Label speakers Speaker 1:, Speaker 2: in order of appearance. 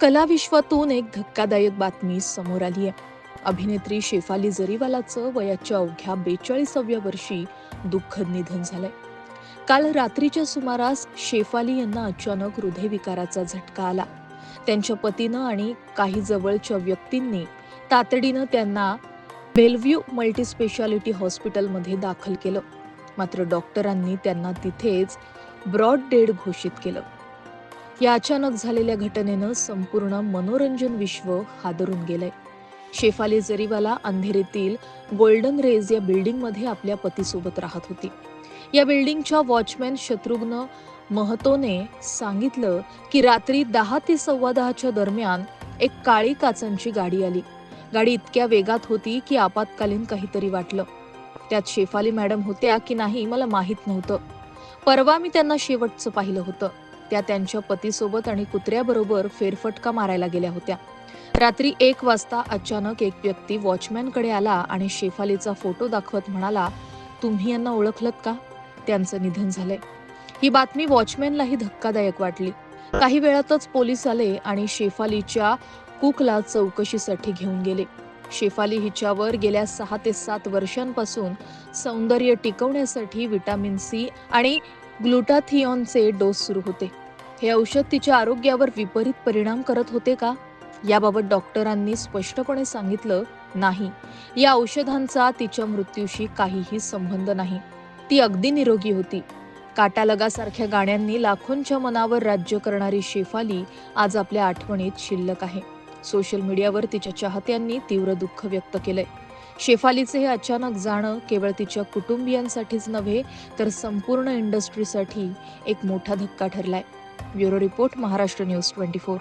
Speaker 1: कला विश्वातून एक धक्कादायक बातमी समोर आली आहे. अभिनेत्री शेफाली जरीवालाचं वयाच्या अवघ्या बेचाळीसाव्या वर्षी दुःखद निधन झालंय. काल रात्रीच्या सुमारास शेफाली यांना अचानक हृदयविकाराचा झटका आला. त्यांच्या पतीनं आणि काही जवळच्या व्यक्तींनी तातडीनं त्यांना बेलव्ह्यू मल्टीस्पेशालिटी हॉस्पिटलमध्ये दाखल केलं. मात्र डॉक्टरांनी त्यांना तिथेच ब्रॉड डेड घोषित केलं. या अचानक झालेल्या घटनेनं संपूर्ण मनोरंजन विश्व हादरून गेलंय. शेफाली जरीवाला अंधेरीतील गोल्डन रेज या बिल्डिंगमध्ये आपल्या पतीसोबत राहत होती. या बिल्डिंगच्या वॉचमॅन शत्रुघ्न महतोने सांगितलं की रात्री दहा ते सव्वा दहाच्या दरम्यान एक काळी काचांची गाडी आली. गाडी इतक्या वेगात होती की आपत्कालीन काहीतरी वाटलं. त्यात शेफाली मॅडम होत्या की नाही मला माहीत नव्हतं. परवा मी त्यांना शेवटचं पाहिलं होतं. त्या त्यांच्या पतीसोबत आणि कुत्र्याबरोबर फेरफटका मारायला गेल्या होत्या. रात्री एक वाजता अचानक एक व्यक्ती वॉचमॅनकडे आला आणि शेफालीचा फोटो दाखवत म्हणाला तुम्ही यांना ओळखलत का? त्यांचं निधन झालंय. ही बातमी वॉचमॅनलाही धक्कादायक वाटली. काही वेळातच पोलीस आले आणि शेफालीच्या कुकला चौकशीसाठी घेऊन गेले. शेफाली हिच्यावर गेल्या सहा ते सात वर्षांपासून सौंदर्य टिकवण्यासाठी विटामिन सी आणि ग्लुटाथिऑनचे डोस सुरू होते. हे औषध तिच्या आरोग्यावर विपरीत परिणाम करत होते का? याबाबत डॉक्टरांनी स्पष्टपणे सांगितलं नाही. या औषधांचा तिच्या मृत्यूशी काहीही संबंध नाही. ती अगदी निरोगी होती. काटालगासारख्या गाण्यांनी लाखोंच्या मनावर राज्य करणारी शेफाली आज आपल्या आठवणीत शिल्लक आहे. सोशल मीडियावर तिच्या चाहत्यांनी तीव्र दुःख व्यक्त केलंय. शेफालीचे हे अचानक जाणं केवळ तिच्या कुटुंबियांसाठीच नव्हे तर संपूर्ण इंडस्ट्रीसाठी एक मोठा धक्का ठरलाय. Bureau report Maharashtra news twenty four.